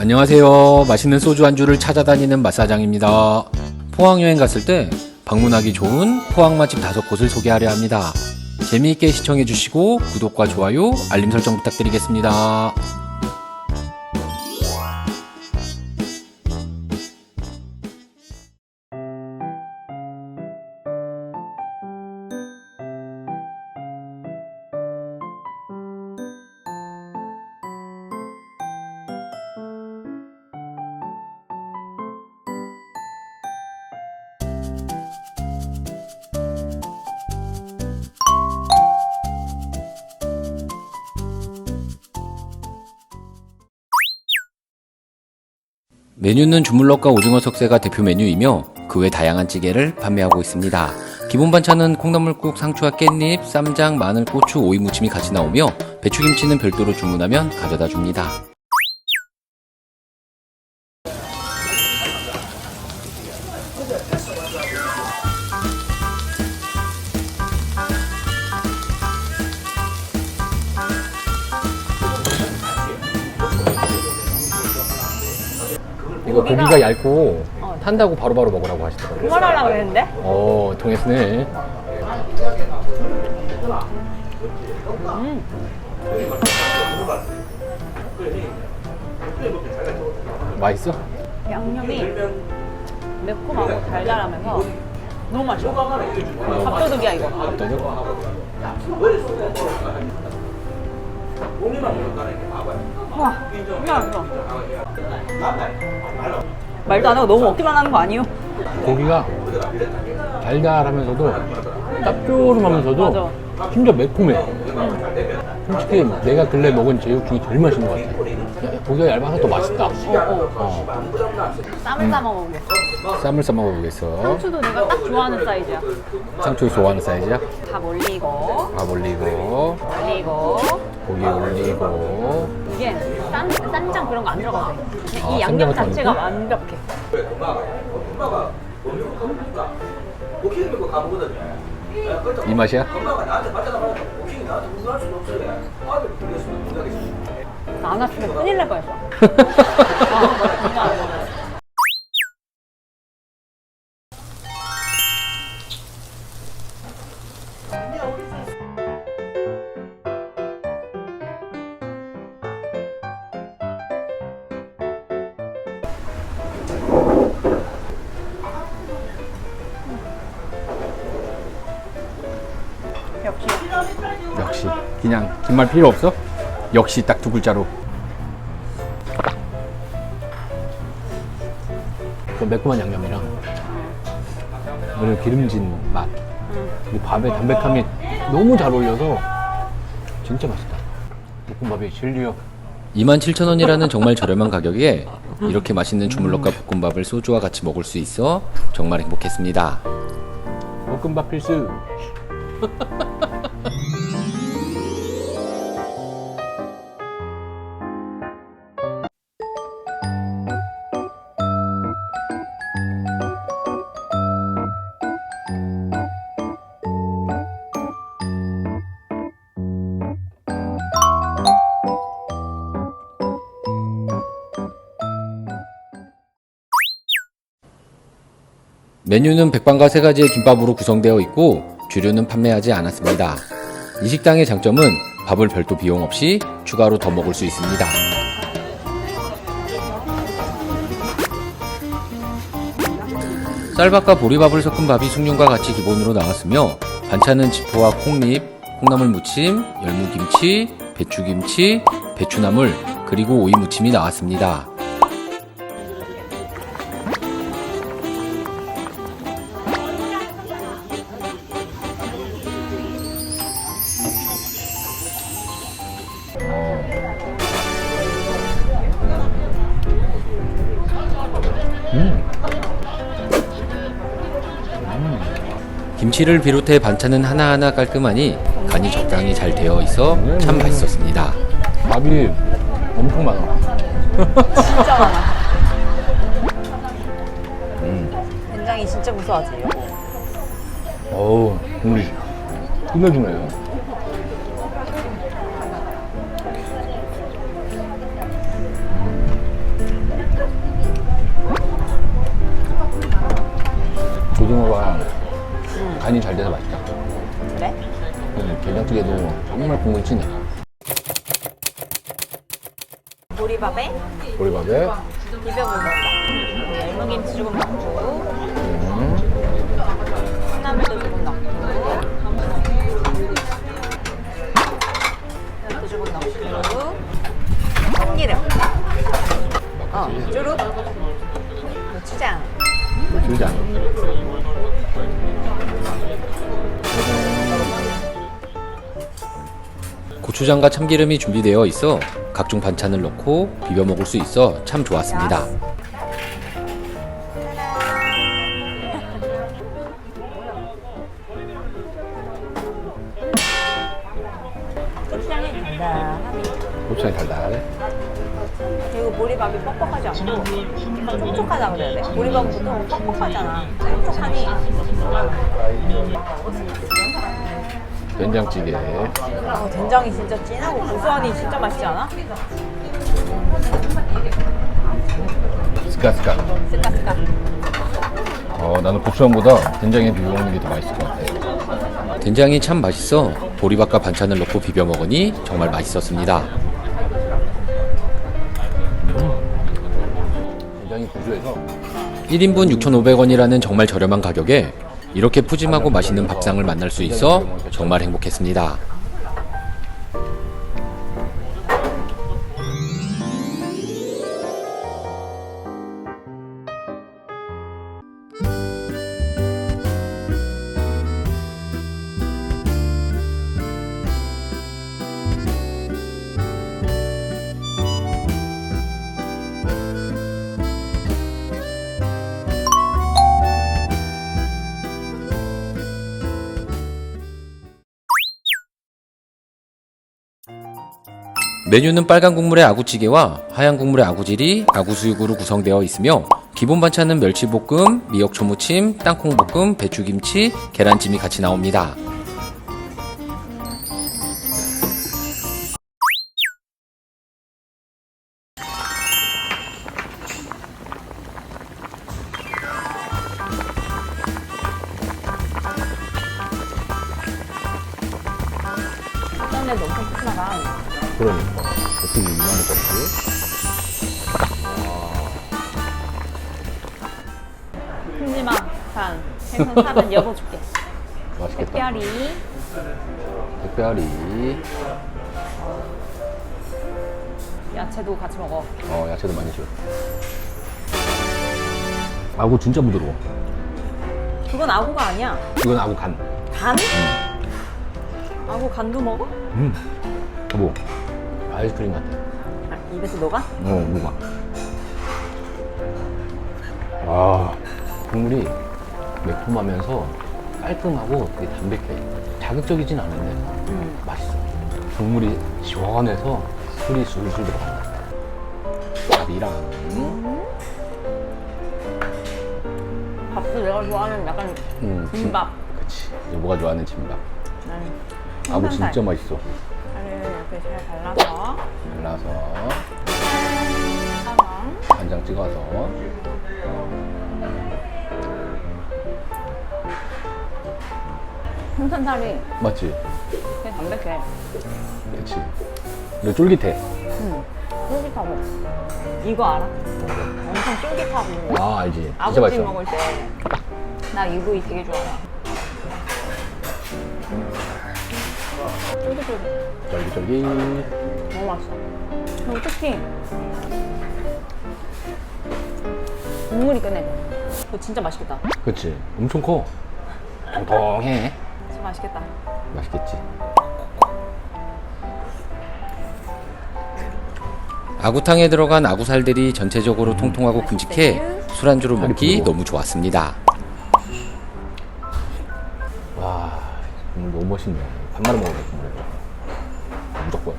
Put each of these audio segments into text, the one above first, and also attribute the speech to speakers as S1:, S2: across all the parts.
S1: 안녕하세요. 맛있는 소주 안주를 찾아다니는 맛사장입니다. 포항 여행 갔을 때 방문하기 좋은 포항 맛집 다섯 곳을 소개하려 합니다. 재미있게 시청해 주시고 구독과 좋아요, 알림 설정 부탁드리겠습니다. 메뉴는 주물럭과 오징어 석쇠가 대표 메뉴이며 그 외 다양한 찌개를 판매하고 있습니다. 기본 반찬은 콩나물국, 상추와 깻잎, 쌈장, 마늘, 고추, 오이 무침이 같이 나오며 배추김치는 별도로 주문하면 가져다 줍니다. 이거 고기가 얇고 탄다고 바로바로 먹으라고 하시더라고요.
S2: 그만하려고 그랬는데?
S1: 어, 통했네. 맛있어?
S2: 양념이 매콤하고 달달하면서 너무 맛있어. 밥도둑이야 이거.
S1: 어떠죠?
S2: 와, 진짜 맛있어. 말도 안 하고 너무 먹기만 하는 거 아니에요?
S1: 고기가 달달하면서도 짭조름하면서도. 심지어 매콤해. 솔직히 내가 근래 먹은 제육 중에 제일 맛있는 것 같아. 야, 고기가 얇아서 더 맛있다. 어.
S2: 쌈을 싸 먹어보겠어.
S1: 쌈을 싸 먹어보겠어.
S2: 상추도 내가 딱 좋아하는 사이즈야.
S1: 상추 좋아하는 사이즈야?
S2: 밥 올리고,
S1: 밥 올리고,
S2: 올리고.
S1: 고기 올리고.
S2: 이게 쌈, 쌈장 그런 거 안 들어가도 돼. 그냥
S1: 아,
S2: 이 양념 자체가
S1: 좀
S2: 완벽해.
S1: 이 맛이야?
S2: 나안 왔으면 큰일 날 뻔했어. 아, 진짜.
S1: 그냥 긴 말 필요 없어? 역시 딱 두 글자로. 그 매콤한 양념이랑 그리고 기름진 맛. 그리고 밥의 담백함이 너무 잘 어울려서 진짜 맛있다. 볶음밥이 진리요. 27,000원이라는 정말 저렴한 가격에 이렇게 맛있는 주물럭과 볶음밥을 소주와 같이 먹을 수 있어 정말 행복했습니다. 볶음밥 필수 메뉴는 백반과 세 가지의 김밥으로 구성되어 있고 주류는 판매하지 않았습니다. 이 식당의 장점은 밥을 별도 비용 없이 추가로 더 먹을 수 있습니다. 쌀밥과 보리밥을 섞은 밥이 숭늉과 같이 기본으로 나왔으며 반찬은 지포와 콩잎, 콩나물 무침, 열무김치, 배추김치, 배추나물, 그리고 오이 무침이 나왔습니다. 김치를 비롯해 반찬은 하나하나 깔끔하니 간이 적당히 잘 되어 있어 참 맛있었습니다. 밥이 엄청 많아.
S2: 진짜 많아. 된장이 진짜 무서워하지.
S1: 어우, 국물이
S3: 끝내주네요. 고등어가 간이 잘 돼서 맛있다.
S2: 그래?
S3: 음, 된장찌개도 정말 국물 진해.
S2: 보리밥에
S3: 보리밥에
S2: 비벼 먹는다. 열무김치 조금 넣고,
S3: 음,
S2: 콩나물도 조금 넣고, 이것도 조금 넣고, 참기름, 어, 쭈룩, 고추장,
S3: 고추장.
S1: 고추장과 참기름이 준비되어 있어 각종 반찬을 넣고 비벼 먹을 수 있어 참 좋았습니다.
S2: 고추장이 달달하니.
S3: 고추장이 달달해.
S2: 보리밥이 뻑뻑하지 않고 촉촉하다 그래야 돼. 보리밥은 보통 뻑뻑하잖아. 촉촉하니
S3: 된장찌개.
S2: 어, 된장이 진짜 진하고 고소하니 진짜 맛있지 않아?
S3: 스카스카.
S2: 스카스카.
S3: 어, 나는 고추장보다 된장에 비벼 먹는 게 더 맛있을 것 같아.
S1: 된장이 참 맛있어 보리밥과 반찬을 넣고 비벼 먹으니 정말 맛있었습니다. 1인분 6,500원이라는 정말 저렴한 가격에 이렇게 푸짐하고 맛있는 밥상을 만날 수 있어 정말 행복했습니다. 메뉴는 빨간 국물의 아구찌개와 하얀 국물의 아구질이 아구수육으로 구성되어 있으며 기본 반찬은 멸치볶음, 미역초무침, 땅콩볶음, 배추김치, 계란찜이 같이 나옵니다.
S2: 살은 열어줄게.
S3: 맛있겠다.
S2: 특별히
S3: 특별히
S2: 야채도 같이 먹어.
S3: 어 야채도 많이 줘. 아구 진짜 부드러워.
S2: 그건 아구가 아니야.
S3: 이건 아구 간.
S2: 간? 아구 간도 먹어?
S3: 음. 여보 아이스크림 같아.
S2: 아, 입에서 녹아?
S3: 어 뭐가? 아 국물이 매콤하면서 깔끔하고 되게 담백해. 자극적이진 않은데
S2: 음.
S3: 맛있어. 국물이 시원해서 술이 술술 들어간다. 밥이랑
S2: 밥도 내가 좋아하는 약간
S3: 음, 진-
S2: 김밥.
S3: 그치. 여보가 좋아하는 진밥.
S2: 난
S3: 아구
S2: 생선살.
S3: 진짜 맛있어.
S2: 살을 이렇게 잘 발라서
S3: 발라서 간장 찍어서
S2: 생선살이
S3: 맞지?
S2: 되게 담백해.
S3: 그치. 그리고 쫄깃해.
S2: 응. 쫄깃하고. 이거 알아? 엄청 쫄깃하고.
S3: 아 알지. 진짜
S2: 아구찜
S3: 맛있어.
S2: 먹을 때 나 이 부위 되게 좋아해. 쫄깃쫄깃.
S3: 쫄깃쫄깃.
S2: 너무 맛있어. 그리고 특히 국물이 끝내줘. 그거 진짜 맛있겠다.
S3: 그치. 엄청 커. 통통해.
S2: 맛있겠다.
S3: 맛있겠지.
S1: 아구탕에 들어간 아구살들이 전체적으로 통통하고 큼직해 술안주로 먹기. 너무 좋았습니다.
S3: 와, 너무 멋있네. 한 마리 먹어야 돼, 국물. 무조건.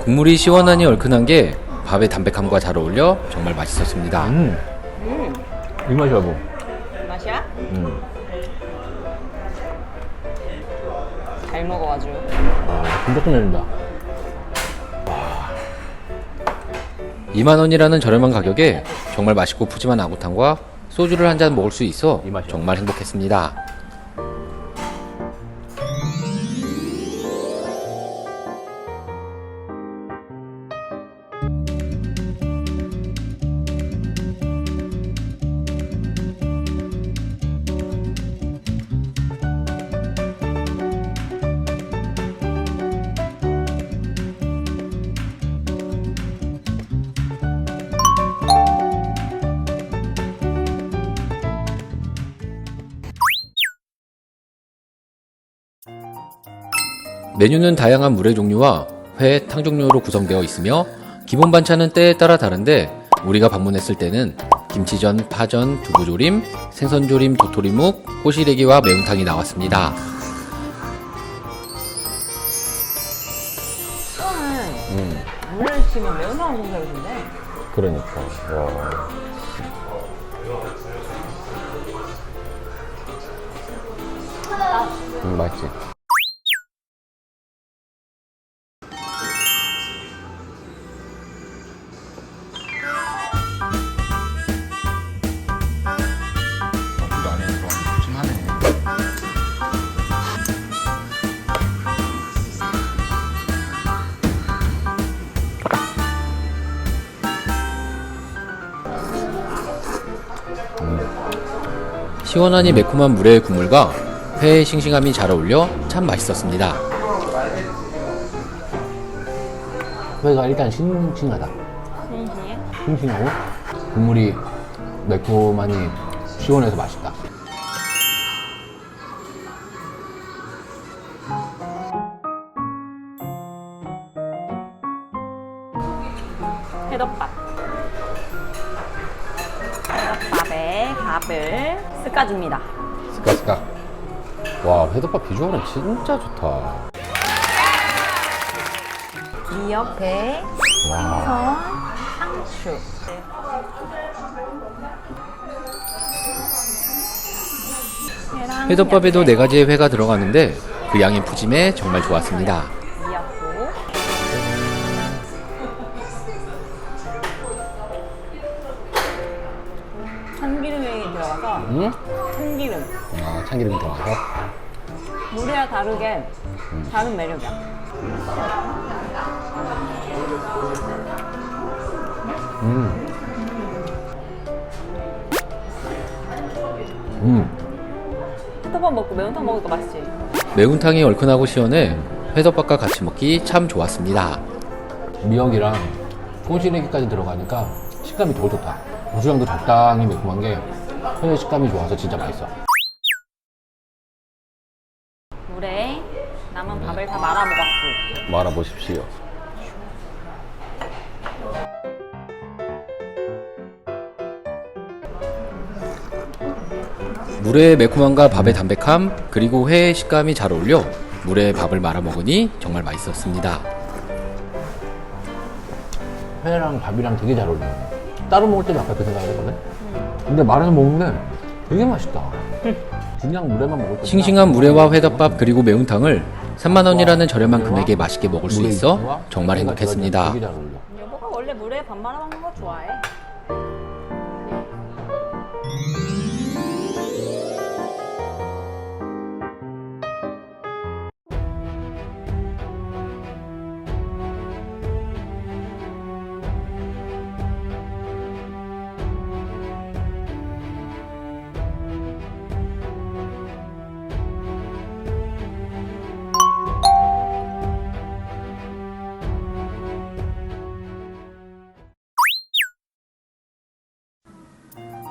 S1: 국물이 시원하니 얼큰한 게 밥의 담백함과 잘 어울려 정말 맛있었습니다.
S3: 음. 이 맛이야, 뭐.
S2: 맛이야?
S3: 음.
S2: 잘 먹어 아주.
S3: 아, 진짜 끝내준다.
S1: 2만 원이라는 저렴한 가격에 정말 맛있고 푸짐한 아구탕과 소주를 한 잔 먹을 수 있어. 정말 행복했습니다. 메뉴는 다양한 물회 종류와 회, 탕 종류로 구성되어 있으며 기본 반찬은 때에 따라 다른데 우리가 방문했을 때는 김치전, 파전, 두부조림, 생선조림, 도토리묵, 호시래기와 매운탕이 나왔습니다.
S3: 그러니까. 와. 음, 맛있지.
S1: 시원하니 매콤한 물회의 국물과 회의 싱싱함이 잘 어울려 참 맛있었습니다.
S3: 회가 일단 싱싱하다.
S2: 싱싱해?
S3: 싱싱하고 국물이 매콤하니 시원해서 맛있다.
S2: 회덮밥. 밥을 쓱까줍니다.
S3: 스카 스카. 와 회덮밥 비주얼은 진짜 좋다.
S2: 배,
S3: 와.
S2: 생선, 상추.
S1: 회덮밥에도 네 가지의 회가 들어가는데 그 양이 푸짐해 정말 좋았습니다.
S2: 참기름이 들어가서
S3: 응?
S2: 참기름.
S3: 아 참기름 들어가서.
S2: 물이랑 다르게 다른 매력이야.
S3: 음. 음.
S2: 회덮밥 먹고 매운탕 먹으니까 맛있지.
S1: 매운탕이 얼큰하고 시원해 회덮밥과 같이 먹기 참 좋았습니다.
S3: 미역이랑 꼬시래기까지 들어가니까 식감이 더 좋다. 고추장도 적당히 매콤한 게회 식감이 좋아서 진짜 맛있어.
S2: 물에 남은 밥을 다 말아 먹었어.
S3: 말아보십시오.
S1: 물회의 매콤함과 밥의 담백함 그리고 회의 식감이 잘 어울려 물회에 밥을 말아 먹으니 정말 맛있었습니다.
S3: 회랑 밥이랑 되게 잘 어울려. 따로 먹을 때도 아까 그 생각 했거든? 근데 말아서 먹는데 되게 맛있다. 그냥 물에만 먹을 때
S1: 싱싱한 물회와 회덮밥 그리고 매운탕을 3만 원이라는 저렴한 금액에 맛있게 먹을 수 있어 정말 행복했습니다.
S2: 여보가 원래 물에 밥 말아 먹는 거 좋아해.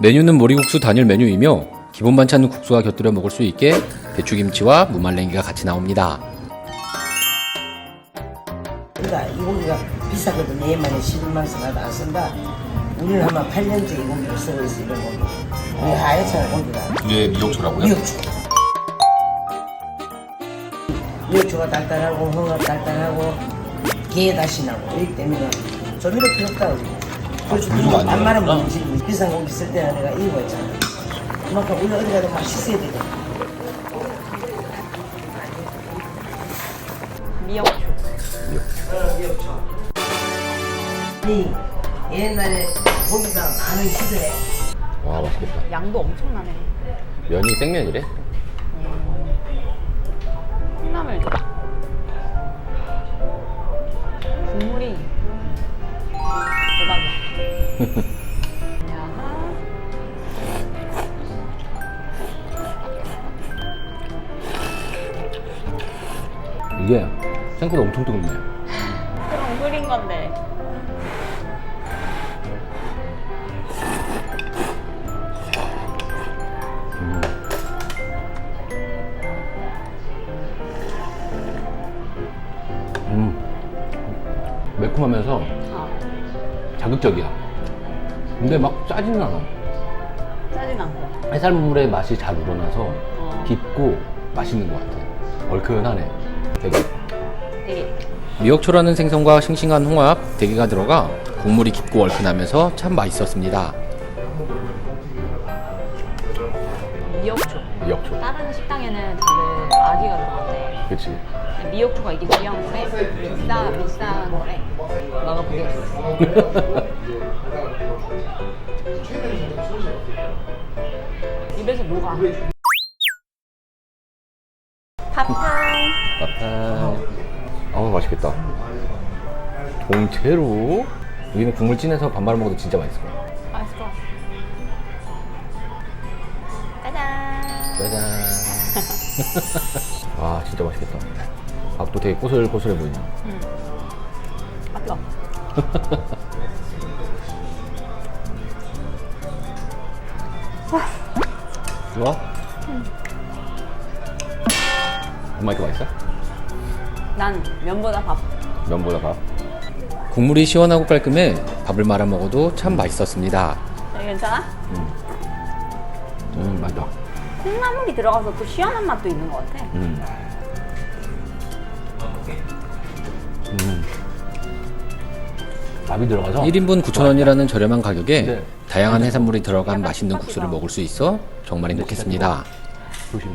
S1: 메뉴는 모리국수 단일 메뉴이며 기본 반찬은 국수와 곁들여 먹을 수 있게 배추김치와 무말랭이가 같이 나옵니다.
S4: 그러니까 이 고기가 비싸거든. 얘만에 11만 원안 쓴다. 우리는 아마 8년째 이 고기를 쓰고 있어, 이런 고기. 우리 하얗잖아, 고기가.
S3: 이게 미역초라고요?
S4: 미역초. 미역초가 달달하고, 홍합 달달하고, 게 다시 나고, 이렇기 때문에 좀 이렇게 없다, 우리. 그래서
S3: 비교가
S4: 안안 말아
S3: 되는구나.
S4: 먹는 지 비싼 고기 쓸 때는 내가 이거 있잖아. 그만큼 우리 어디 가도 맛있어야 되거든.
S2: 미역초.
S4: 이 옛날에 고기가 많은 시대에
S3: 와 맛있겠다.
S2: 양도 엄청나네.
S3: 면이 생면이래? 이게 생각보다 엄청 뜨겁네.
S2: 그럼 끓인 건데.
S3: 음. 매콤하면서
S2: 어,
S3: 자극적이야. 근데 막 짜지는 않아.
S2: 짜진 않고.
S3: 해산물의 맛이 잘 우러나서
S2: 어.
S3: 깊고 맛있는 것 같아. 얼큰하네. 되게.
S2: 되게
S1: 미역초라는 생선과 싱싱한 홍합, 대게가 들어가 국물이 깊고 얼큰하면서 참 맛있었습니다.
S2: 미역초.
S3: 미역초.
S2: 다른 식당에는 다들 아기가 들어간대.
S3: 그치.
S2: 미역초가 이게 귀한 거래. 비싸, 비싼 거래. 먹어보겠어. 입에서 녹아. 팝탕.
S3: 아파. 아우 맛있겠다. 통째로. 여기는 국물 진해서 밥 말아 먹어도 진짜 맛있을 거야.
S2: 맛있을 것 같아. 짜잔.
S3: 짜잔. 와 진짜 맛있겠다. 밥도 되게 고슬고슬해 보이네.
S2: 아, 뜨거.
S3: 좋아? 엄마 이렇게 맛있어?
S2: 난 면보다 밥.
S3: 면보다 밥?
S1: 국물이 시원하고 깔끔해 밥을 말아 먹어도 참 맛있었습니다.
S2: 네, 괜찮아?
S3: 음 맛있다.
S2: 콩나물이 들어가서 또 시원한 맛도 있는 것 같아.
S3: 음. 음. 밥이 들어가서
S1: 1인분 9,000원이라는 저렴한 가격에
S3: 네.
S1: 다양한 해산물이 들어간 맛있는 국수를 먹을 수 있어 정말 행복했습니다.
S3: 조심.